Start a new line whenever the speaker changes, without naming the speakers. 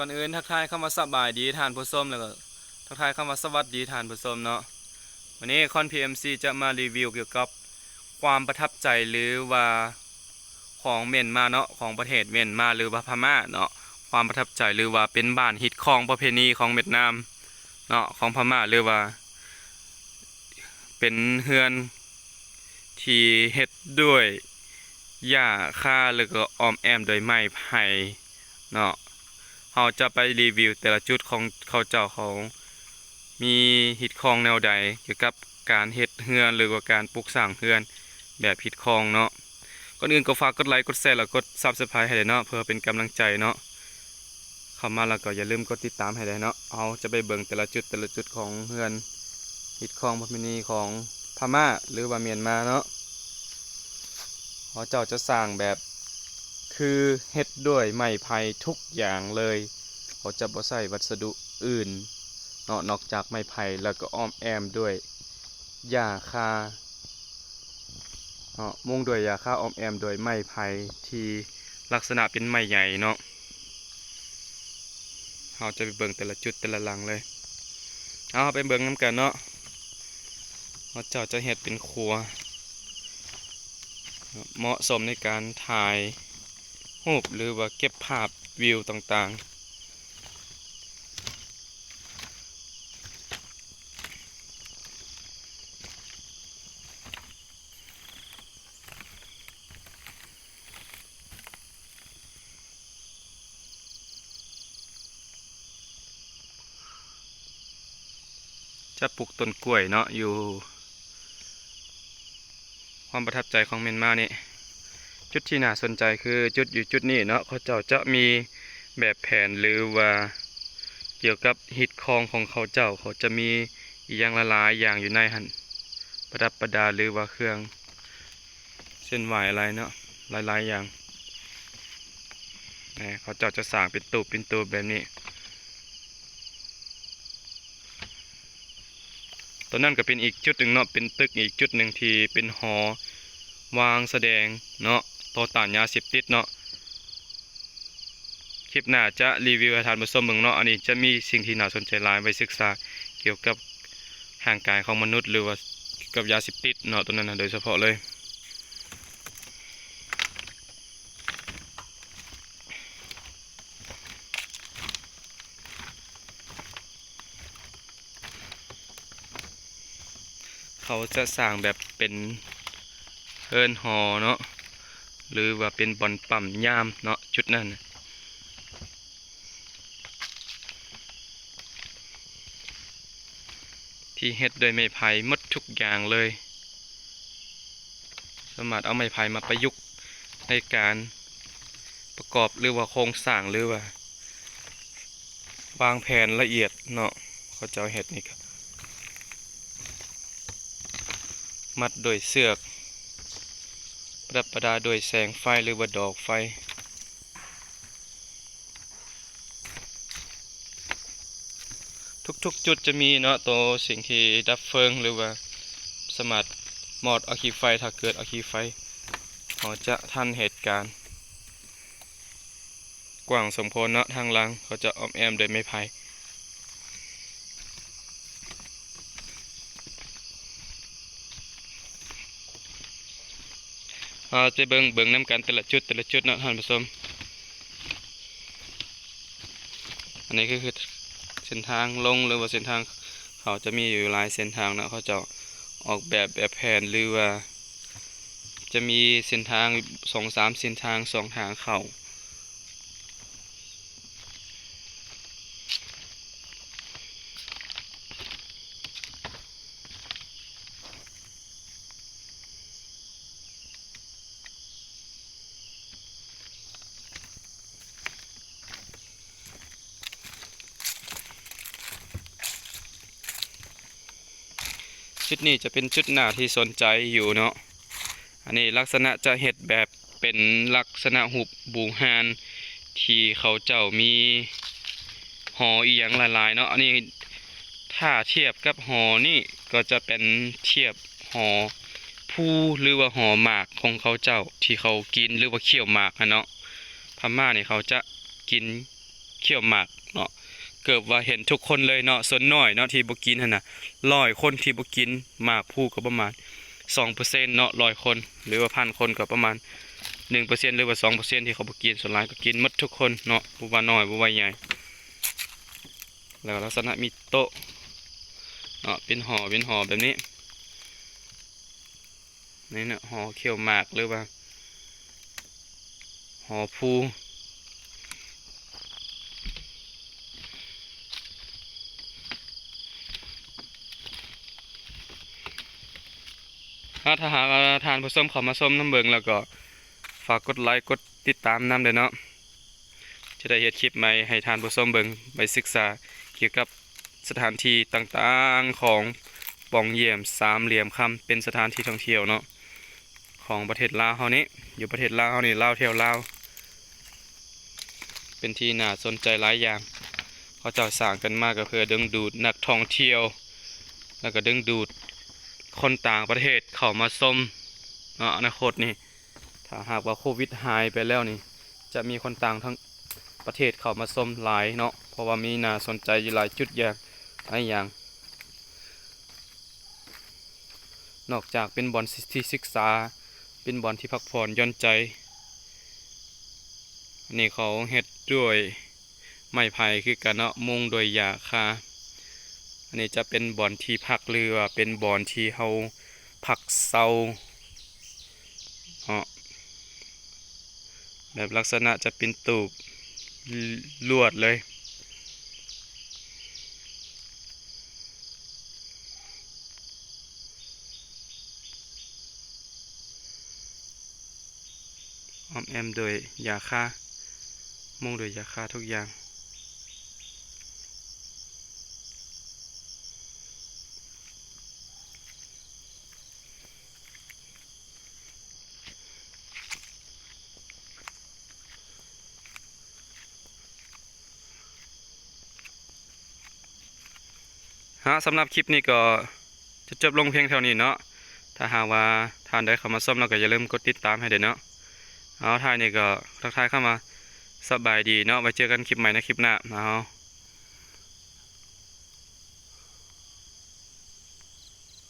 ก่อนอื่นทักทายเข้ามาสบายดีทานผู้ชมแล้วก็ทักทายเข้ามาสวัสดีทานผู้ชมเนาะวันนี้คอน PMC จะมารีวิวเกี่ยวกับความประทับใจหรือว่าของเมียนมาเนาะของประเทศเมียนมาหรือว่าพม่าเนาะความประทับใจหรือว่าเป็นบ้านฮิตของประเพณีของเวียดนามเนาะของพม่าหรือว่า เป็นเฮือนที่เฮ็ดด้วยหญ้าค่าแล้วก็ออมแอมโดยไม้ไผ่เนาะ เราจะไปรีวิวแต่ละจุดของเขาเจ้าเขามีฮิตคองแนวใดเกี่ยวกับการเฮ็ดเฮือนหรือว่าการปลูกสร้างเฮือนแบบฮิตคองเนาะก่อนอื่นก็ฝากกดไลค์กดแชร์แล้วกด Subscribe ให้เลยเนาะเพื่อเป็นกำลังใจเนาะเข้ามาแล้วก็อย่าลืมกดติดตามให้เลยเนาะเอาจะไปเบิ่งแต่ละจุดแต่ละจุดของเฮือนฮิตคองประเพณีของพม่าหรือว่าเมียนมาเนาะเขาเจ้าจะสร้างแบบคือเฮ็ดด้วยไม้ไผ่ทุกอย่างเลย เขาจะบ่ใส่วัสดุอื่นเนาะนอกจากไม้ไผ่แล้วก็อ้อมแอมด้วยหญ้าคาเนาะมุงด้วยหญ้าคาอ้อมแอมด้วยไม้ไผ่ที่ลักษณะเป็นไม้ใหญ่เนาะเราจะไปเบิ่งแต่ละจุดแต่ละหลังเลย เอาไปเบิ่งน้ำกันเนาะเขาเจ้าจะเฮ็ดเป็นครัว เหมาะสมในการถ่ายรูปหรือว่าเก็บภาพวิวต่างๆ จะปลูกต้นกล้วยเนาะอยู่ ความประทับใจของเมียนมานี่จุดที่น่าสนใจคือจุดอยู่จุดนี้เนาะเขาเจ้าจะมีแบบแผนหรือว่าเกี่ยวกับฮิตคลองของเขาเจ้าเขาจะมีอย่างละลายอย่างอยู่ในหันประดับประดาหรือว่าเครื่อง เส้นไหวอะไรเนาะหลายๆอย่างนี่เขาเจ้าจะสร้างเป็นตูปเป็นตูปแบบนี้ ตอนนั้นก็เป็นอีกจุดหนึ่งเนาะเป็นตึกอีกจุดหนึ่งที่เป็นหอวางแสดงเนาะต่อต้านยาเสพติดเนาะคลิปหน้าจะรีวิวให้ทานผู้ชมเบิ่งเนาะอันนี้จะมีสิ่งที่น่าสนใจหลายไปศึกษาเกี่ยวกับห่างกายของมนุษย์หรือว่าเกี่ยวกับยาเสพติดเนาะตัวนั้นนะโดยเฉพาะเลย เขาจะสร้างแบบเป็นเฮิรนหอเนาะหรือว่าเป็นบอลปั่มยามเนาะจุดนั้นที่เฮ็ดโดยไม้ไผ่มดทุกอย่างเลย สามารถเอาไม้ไผ่มาประยุกต์ในการประกอบหรือว่าโครงสร้างหรือว่า วางแผนละเอียดเนาะเขาจะเอาเฮ็ดนี่ครับ มัดโดยเสือก ประดับประดาโดยแสงไฟหรือว่าดอกไฟ ทุกๆจุดจะมีเนาะตัวสิ่งที่ดับเฟิงหรือว่าสมารถมอดอาขีไฟถ้าเกิดอาขีไฟเขาจะทันเหตุการณ์ กว้างสมควรเนาะทางลังเขาจะออมแอมโดยไม่ไผ่ เราจะเบิ่งเบิ่งน้ำกันแต่ละจุดแต่ละจุดเนาะท่านผู้ชมอันนี้ก็คือเส้นทางลงหรือว่าเส้นทางเขาจะมีอยู่หลายเส้นทางเนาะเขาจะออกแบบแบบแผนหรือว่า จะมีเส้นทางสองสามเส้นทางสองทางเขา ชุดนี้จะเป็นชุดหน้าที่สนใจอยู่เนาะอันนี้ลักษณะจะเห็ดแบบเป็นลักษณะหุบบูฮานที่เขาเจ้ามีหออีหยังหลายๆเนาะอันนี้ถ้าเทียบกับหอนี่ก็จะเป็นเทียบหอผู้หรือว่าหอหมากของเขาเจ้าที่เขากินหรือว่าเคี่ยวหมากอะเนาะพม่าเนี่ยเขาจะกินเขี่ยวหมากเนาะ เกือบว่าเห็นทุกคนเลยเนาะส่วนน้อยเนาะที่บ่กินหั่นน่ะร้อยคนที่บ่กินมากผู้ก็ประมาณ2%เนาะร้อยคน หรือว่าพันคนก็ประมาณ1%หรือว่า2%ที่เขาบ่กินส่วนหลายก็กินหมดทุกคนเนาะบ่ว่าน้อยบ่ว่าใหญ่แล้วลักษณะมีโต๊ะเนาะเป็นห่อเป็นห่อแบบนี้นี่เนาะห่อเขียวหมากหรือว่าห่อภู ถ้าถ้าหากทานผู้ส้มเขามาส้มน้ำเบิงแล้วก็ฝากกดไลค์กดติดตามน้ำเด้อเนาะจะได้เฮ็ดคลิปใหม่ให้ทานผู้ส้มเบิงไปศึกษาเกี่ยวกับสถานที่ต่างๆของปองเยี่ยมสามเหลี่ยมคำเป็นสถานที่ท่องเที่ยวเนาะของประเทศลาวเฮานี้อยู่ประเทศลาวเฮานี่ลาวเที่ยวลาวเป็นที่น่าสนใจหลายอย่างเขาเจ้าสร้างกันมากก็เพื่อดึงดูดนักท่องเที่ยว แล้วก็ดึงดูด คนต่างประเทศเข้ามาชมเนาะอนาคตนี่ถ้าหากว่าโควิดหายไปแล้วนี่จะมีคนต่างทั้งประเทศเข้ามาส้มหลายเนาะเพราะว่ามีน่าสนใจอยู่หลายจุดอย่างหลายอย่าง นอกจากเป็นบอลที่ศึกษา เป็นบอลที่พักผ่อนย่อนใจนนี้เขาเฮ็ดด้วยไม้ไผ่คือกันเนาะมุงโดยยาคา อันนี้จะเป็นบ่อลที่พักเรือเป็นบ่อลที่เขาพักเซาเนาะแบบลักษณะจะเป็นตูบลวดเลยออมแอมโดยยาฆ่ามุ่งโดยยาฆ่าทุกอย่าง ฮะสำหรับคลิปนี้ก็จะจบลงเพียงเท่านี้เนาะถ้าหากว่าท่านได้เข้ามาส้มเราก็อย่าลืมกดติดตามให้เด้เนาะเอาท้ายนี่ก็ทักทายเข้ามาสบายดีเนาะไว้เจอกันคลิปใหม่ในคลิปหน้าเอา